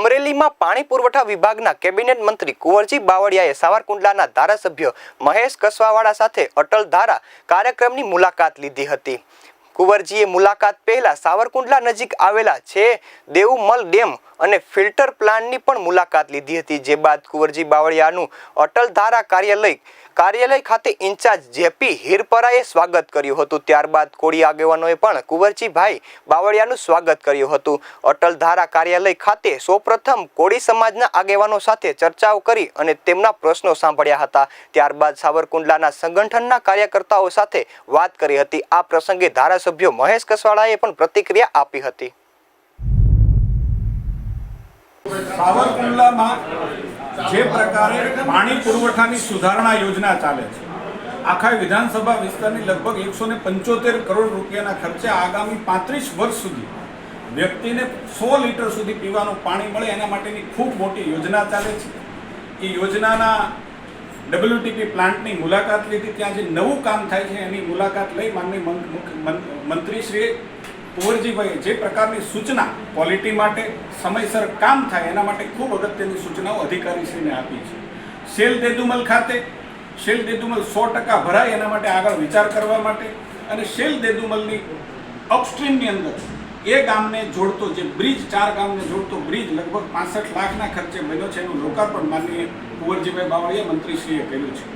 અમરેલીમાં પાણી પુરવઠા વિભાગના કેબિનેટ મંત્રી કુંવરજી બાવળિયાએ સાવરકુંડલાના ધારાસભ્ય મહેશ કસવાવાળા સાથે અટલ ધારા કાર્યક્રમની મુલાકાત લીધી હતી. કુંવરજીએ મુલાકાત પહેલા સાવરકુંડલા નજીક આવેલા છે દેવુમલ ડેમ અને ફિલ્ટર પ્લાન્ટની પણ મુલાકાત લીધી હતી. જે બાદ કુંવરજી બાવળિયાનું અટલ ધારા કાર્યાલય કાર્યાલય ખાતે ઇન્ચાર્જ જેપી હિરપરાએ સ્વાગત કર્યું હતું. ત્યારબાદ કોળી આગેવાનોએ પણ કુંવરજીભાઈ બાવળિયાનું સ્વાગત કર્યું હતું. અટલ ધારા કાર્યાલય ખાતે સૌપ્રથમ કોળી સમાજના આગેવાનો સાથે ચર્ચાઓ કરી અને તેમના પ્રશ્નો સાંભળ્યા હતા. ત્યારબાદ સાવરકુંડલાના સંગઠનના કાર્યકર્તાઓ સાથે વાત કરી હતી. આ પ્રસંગે ધારાસભ્યો મહેશ કસવાળાએ પણ પ્રતિક્રિયા આપી હતી. સાવરકુંડલામાં જે પ્રકારે પાણી પુરવઠાની સુધારણા યોજના ચાલે છે. આખા વિધાનસભા વિસ્તારની લગભગ એકસો ને પંચોતેર કરોડ રૂપિયાના ખર્ચે આગામી પાંત્રીસ વર્ષ સુધી વ્યક્તિને સો લીટર સુધી પીવાનું પાણી મળે એના માટેની ખૂબ મોટી યોજના ચાલે છે. એ યોજનાના ડબલ્યુટીપી પ્લાન્ટની મુલાકાત લીધી. ત્યાં જે નવું કામ થાય છે એની મુલાકાત લઈ માનની મંત્રીશ્રીએ કુંવરજીભાઈએ જે પ્રકારની સૂચના ક્વોલિટી માટે સમયસર કામ થાય એના માટે ખૂબ અગત્યની સૂચનાઓ અધિકારીશ્રીને આપી છે. સેલ દેદુમલ ખાતે શેલ દેદુમલ સો ટકા ભરાય એના માટે આગળ વિચાર કરવા માટે અને શેલ દેદુમલની અપસ્ટ્રીમની અંદર એ ગામને જોડતો જે બ્રિજ, ચાર ગામને જોડતો બ્રિજ લગભગ પાસઠ લાખના ખર્ચે બન્યો છે એનું લોકાર્પણ માનનીય કુંવરજીભાઈ બાવળીએ મંત્રીશ્રીએ કર્યું છે.